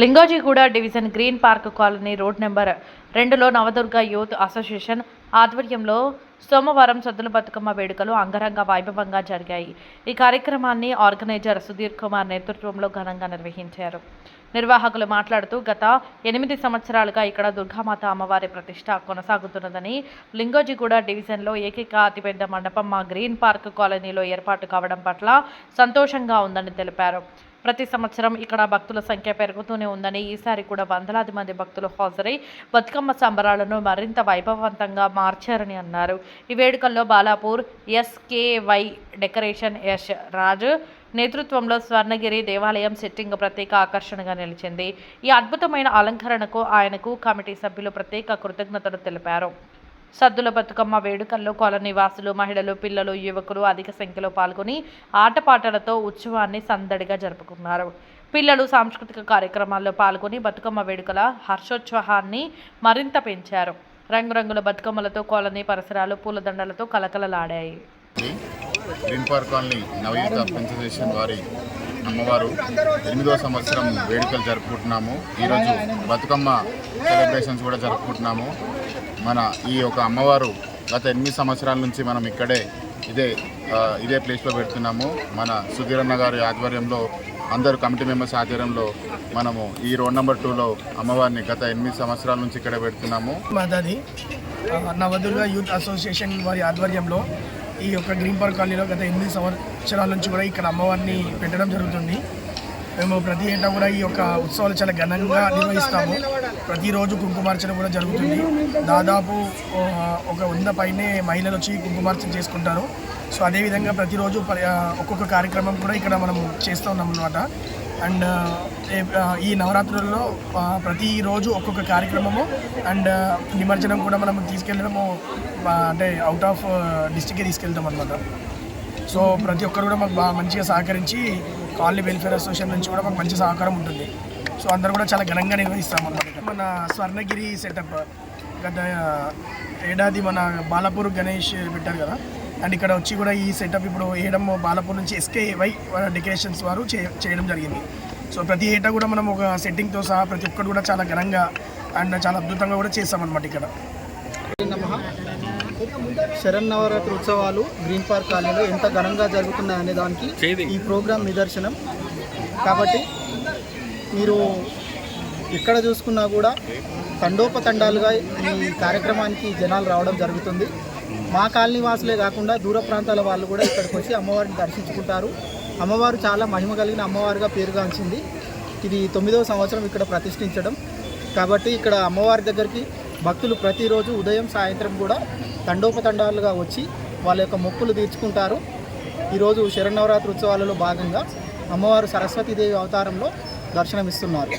Lingojiguda division green park colony road number రెండులో Navadurga youth association ఆధ్వర్యంలో సోమవారం సద్దుల బతుకమ్మ వేడుకలు అంగరంగ వైభవంగా జరిగాయి. ఈ కార్యక్రమాన్ని ఆర్గనైజర్ సుధీర్ కుమార్ నేతృత్వంలో ఘనంగా నిర్వహించారు. నిర్వాహకులు మాట్లాడుతూ గత ఎనిమిది సంవత్సరాలుగా ఇక్కడ దుర్గామాత అమ్మవారి ప్రతిష్ట కొనసాగుతున్నదని లింగోజిగూడ డివిజన్లో ఏకైక అతిపెద్ద మండపం మా గ్రీన్ పార్క్ కాలనీలో ఏర్పాటు కావడం పట్ల సంతోషంగా ఉందని తెలిపారు. ప్రతి సంవత్సరం ఇక్కడ భక్తుల సంఖ్య పెరుగుతూనే ఉందని ఈసారి కూడా వందలాది మంది భక్తులు హాజరై బతుకమ్మ సంబరాలను మరింత వైభవవంతంగా మార్చారని అన్నారు. ఈ వేడుకల్లో బాలాపూర్ ఎస్కేవై డెకరేషన్ యష్ రాజు నేతృత్వంలో స్వర్ణగిరి దేవాలయం సెట్టింగ్ ప్రత్యేక ఆకర్షణగా నిలిచింది. ఈ అద్భుతమైన అలంకరణకు ఆయనకు కమిటీ సభ్యులు ప్రత్యేక కృతజ్ఞతలు తెలిపారు. సద్దుల బతుకమ్మ వేడుకల్లో కాలనీ వాసులు మహిళలు పిల్లలు యువకులు అధిక సంఖ్యలో పాల్గొని ఆటపాటలతో ఉత్సవాన్ని సందడిగా జరుపుకున్నారు. పిల్లలు సాంస్కృతిక కార్యక్రమాల్లో పాల్గొని బతుకమ్మ వేడుకల హర్షోత్సాహాన్ని మరింత పెంచారు. రంగురంగుల బతుకమ్మలతో కాలనీ పరిసరాలు పూలదండలతో కలకలలాడాయి. Green park colony Navayuta association వారి అమ్మవారు ఎనిమిదవ సంవత్సరం వేడుకలు జరుపుకుంటున్నాము. ఈరోజు బతుకమ్మ సెలబ్రేషన్స్ కూడా జరుపుకుంటున్నాము. మన ఈ యొక్క అమ్మవారు గత ఎనిమిది సంవత్సరాల నుంచి మనం ఇక్కడే ఇదే ఇదే ప్లేస్లో పెడుతున్నాము. మన సుధీరన్న గారి ఆధ్వర్యంలో అందరు కమిటీ మెంబర్స్ ఆధ్వర్యంలో మనము ఈ రోడ్ నెంబర్ టూలో అమ్మవారిని గత ఎనిమిది సంవత్సరాల నుంచి ఇక్కడే పెడుతున్నాము. మాదాది ఆ, నవదుర్గ యూత్ అసోసియేషన్ వారి ఆధ్వర్యంలో ఈ యొక్క గ్రీన్ పార్క్ కాలనీలో గత ఎనిమిది సంవత్సరాల నుంచి కూడా ఇక్కడ అమ్మవారిని పెట్టడం జరుగుతుంది. మేము ప్రతి ఏటా కూడా ఈ యొక్క ఉత్సవాలు చాలా ఘనంగా నిర్వహిస్తాము. ప్రతిరోజు కుంకుమార్చన కూడా జరుగుతుంది. దాదాపు ఒక వంద పైనే మహిళలు వచ్చి కుంకుమార్చన చేసుకుంటారు. సో అదేవిధంగా ప్రతిరోజు ఒక్కొక్క కార్యక్రమం కూడా ఇక్కడ మనం చేస్తూ ఉన్నాం అనమాట అండ్ ఈ నవరాత్రుల్లో ప్రతిరోజు ఒక్కొక్క కార్యక్రమము అండ్ నిమజ్జనం కూడా మనం తీసుకెళ్ళడము అంటే అవుట్ ఆఫ్ డిస్టిక్కే తీసుకెళ్తాం అనమాట సో ప్రతి ఒక్కరు కూడా మాకు బాగా మంచిగా సహకరించి కాలనీ వెల్ఫేర్ అసోసియేషన్ నుంచి కూడా మాకు మంచి సహకారం ఉంటుంది. సో అందరూ కూడా చాలా ఘనంగా నిర్వహిస్తాం అనమాట మన స్వర్ణగిరి సెటప్ గత ఏడాది మన బాలాపూర్ గణేష్ పెట్టారు కదా. అండ్ ఇక్కడ వచ్చి కూడా ఈ సెటప్ ఇప్పుడు వేయడం బాలాపూర్ నుంచి ఎస్కే వై డెకరేషన్స్ వారు చేయడం జరిగింది. సో ప్రతి ఏటా కూడా మనం ఒక సెట్టింగ్తో సహా ప్రతి ఒక్కరు కూడా చాలా ఘనంగా అండ్ చాలా అద్భుతంగా కూడా చేస్తామన్నమాట ఇక్కడ. శరన్నవరాత్రి ఉత్సవాలు గ్రీన్ పార్క్ కాలనీలో ఎంత ఘనంగా జరుగుతున్నాయి అనే దానికి ఈ ప్రోగ్రాం నిదర్శనం. కాబట్టి మీరు ఎక్కడ చూసుకున్నా కూడా తండోపతండాలుగా ఈ కార్యక్రమానికి జనాలు రావడం జరుగుతుంది. మా కాలనీ వాసులే కాకుండా దూర ప్రాంతాల వాళ్ళు కూడా ఇక్కడికి వచ్చి అమ్మవారిని దర్శించుకుంటారు. అమ్మవారు చాలా మహిమ కలిగిన అమ్మవారుగా పేరుగాంచింది ఇది తొమ్మిదవ సంవత్సరం ఇక్కడ ప్రతిష్ఠించడం. కాబట్టి ఇక్కడ అమ్మవారి దగ్గరికి భక్తులు ప్రతిరోజు ఉదయం సాయంత్రం కూడా తండోపతండాలుగా వచ్చి వాళ్ళ యొక్క మొక్కులు తీర్చుకుంటారు. ఈరోజు శరన్నవరాత్రి ఉత్సవాలలో భాగంగా అమ్మవారు సరస్వతీదేవి అవతారంలో దర్శనమిస్తున్నారు.